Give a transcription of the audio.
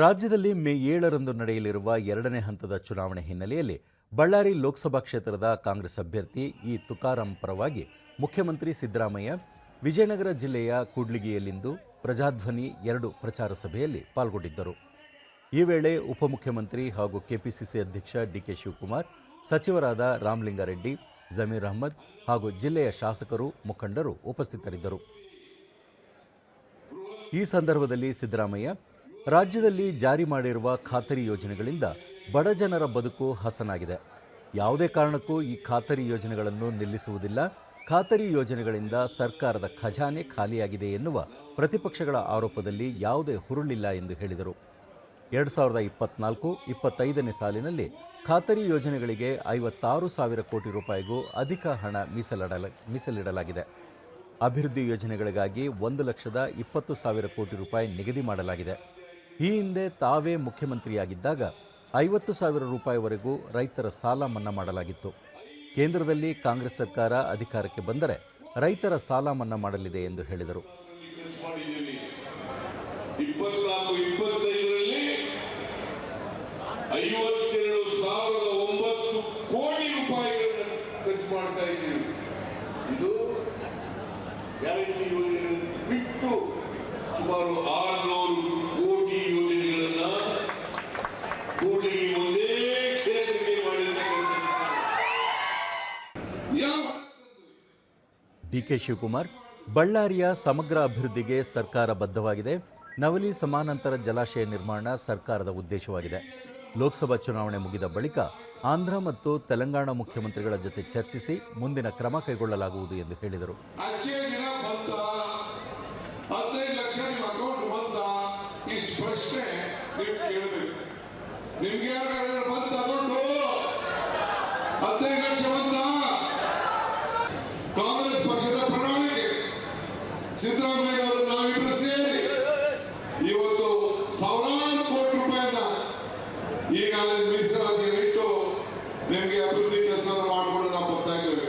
ರಾಜ್ಯದಲ್ಲಿ ಮೇ ಏಳರಂದು ನಡೆಯಲಿರುವ ಎರಡನೇ ಹಂತದ ಚುನಾವಣೆ ಹಿನ್ನೆಲೆಯಲ್ಲಿ ಬಳ್ಳಾರಿ ಲೋಕಸಭಾ ಕ್ಷೇತ್ರದ ಕಾಂಗ್ರೆಸ್ ಅಭ್ಯರ್ಥಿ ಇ ತುಕಾರಾಂ ಪರವಾಗಿ ಮುಖ್ಯಮಂತ್ರಿ ಸಿದ್ದರಾಮಯ್ಯ, ವಿಜಯನಗರ ಜಿಲ್ಲೆಯ ಕೂಡ್ಲಿಗಿಯಲ್ಲಿಂದು ಪ್ರಜಾಧ್ವನಿ ಎರಡು ಪ್ರಚಾರ ಸಭೆಯಲ್ಲಿ ಪಾಲ್ಗೊಂಡಿದ್ದರು. ಈ ವೇಳೆ ಉಪಮುಖ್ಯಮಂತ್ರಿ ಹಾಗೂ ಕೆಪಿಸಿಸಿ ಅಧ್ಯಕ್ಷ ಡಿಕೆ ಶಿವಕುಮಾರ್, ಸಚಿವರಾದ ರಾಮಲಿಂಗಾರೆಡ್ಡಿ, ಜಮೀರ್ ಅಹ್ಮದ್ ಹಾಗೂ ಜಿಲ್ಲೆಯ ಶಾಸಕರು, ಮುಖಂಡರು ಉಪಸ್ಥಿತರಿದ್ದರು. ಈ ಸಂದರ್ಭದಲ್ಲಿ ಸಿದ್ದರಾಮಯ್ಯ ರಾಜ್ಯದಲ್ಲಿ ಜಾರಿ ಮಾಡಿರುವ ಖಾತರಿ ಯೋಜನೆಗಳಿಂದ ಬಡ ಜನರ ಬದುಕು ಹಸನಾಗಿದೆ. ಯಾವುದೇ ಕಾರಣಕ್ಕೂ ಈ ಖಾತರಿ ಯೋಜನೆಗಳನ್ನು ನಿಲ್ಲಿಸುವುದಿಲ್ಲ. ಖಾತರಿ ಯೋಜನೆಗಳಿಂದ ಸರ್ಕಾರದ ಖಜಾನೆ ಖಾಲಿಯಾಗಿದೆ ಎನ್ನುವ ಪ್ರತಿಪಕ್ಷಗಳ ಆರೋಪದಲ್ಲಿ ಯಾವುದೇ ಹುರುಳಿಲ್ಲ ಎಂದು ಹೇಳಿದರು. ಎರಡು ಸಾವಿರದ ಇಪ್ಪತ್ನಾಲ್ಕು ಇಪ್ಪತ್ತೈದನೇ ಸಾಲಿನಲ್ಲಿ ಖಾತರಿ ಯೋಜನೆಗಳಿಗೆ ಐವತ್ತಾರು ಸಾವಿರ ಕೋಟಿ ರೂಪಾಯಿಗೂ ಅಧಿಕ ಹಣ ಮೀಸಲಿಡಲ, ಮೀಸಲಿಡಲಾಗಿದೆ. ಅಭಿವೃದ್ಧಿ ಯೋಜನೆಗಳಿಗಾಗಿ ಒಂದು ಲಕ್ಷದ ಇಪ್ಪತ್ತು ಸಾವಿರ ಕೋಟಿ ರೂಪಾಯಿ ನಿಗದಿ ಮಾಡಲಾಗಿದೆ. ಈ ಹಿಂದೆ ತಾವೇ ಮುಖ್ಯಮಂತ್ರಿಯಾಗಿದ್ದಾಗ ಐವತ್ತು ಸಾವಿರ ರೂಪಾಯಿವರೆಗೂ ರೈತರ ಸಾಲ ಮನ್ನಾ ಮಾಡಲಾಗಿತ್ತು. ಕೇಂದ್ರದಲ್ಲಿ ಕಾಂಗ್ರೆಸ್ ಸರ್ಕಾರ ಅಧಿಕಾರಕ್ಕೆ ಬಂದರೆ ರೈತರ ಸಾಲ ಮನ್ನಾ ಮಾಡಲಿದೆ ಎಂದು ಹೇಳಿದರು. ಸುಮಾರು ಕೋಟಿ ಯೋಜನೆಗಳನ್ನ ಕೂಡಲಿಗೆ ಒಂದೇ ಕ್ಷೇತ್ರಕ್ಕೆ ಮಾಡಿರ್ತಕ್ಕಂಥ ಯಾವ ಡಿಕೆ ಶಿವಕುಮಾರ್, ಬಳ್ಳಾರಿಯ ಸಮಗ್ರ ಅಭಿವೃದ್ಧಿಗೆ ಸರ್ಕಾರ ಬದ್ಧವಾಗಿದೆ. ನವಲಿ ಸಮಾನಾಂತರ ಜಲಾಶಯ ನಿರ್ಮಾಣ ಸರ್ಕಾರದ ಉದ್ದೇಶವಾಗಿದೆ. ಲೋಕಸಭಾ ಚುನಾವಣೆ ಮುಗಿದ ಬಳಿಕ ಆಂಧ್ರ ಮತ್ತು ತೆಲಂಗಾಣ ಮುಖ್ಯಮಂತ್ರಿಗಳ ಜೊತೆ ಚರ್ಚಿಸಿ ಮುಂದಿನ ಕ್ರಮ ಕೈಗೊಳ್ಳಲಾಗುವುದು ಎಂದು ಹೇಳಿದರು. ಲಕ್ಷ ಸಿದ್ದರಾಮಯ್ಯ ಅವರು ನಾವಿಬ್ರು ಸೇರಿ ಇವತ್ತು ಸಾವಿರಾರು ಕೋಟಿ ರೂಪಾಯಿಯನ್ನ ಈಗಾಗಲೇ ಮೀಸಲಾತಿಯನ್ನು ಇಟ್ಟು ನಿಮಗೆ ಅಭಿವೃದ್ಧಿ ಕೆಲಸವನ್ನು ಮಾಡಿಕೊಂಡು ನಾವು ಬರ್ತಾ ಇದ್ದೇವೆ.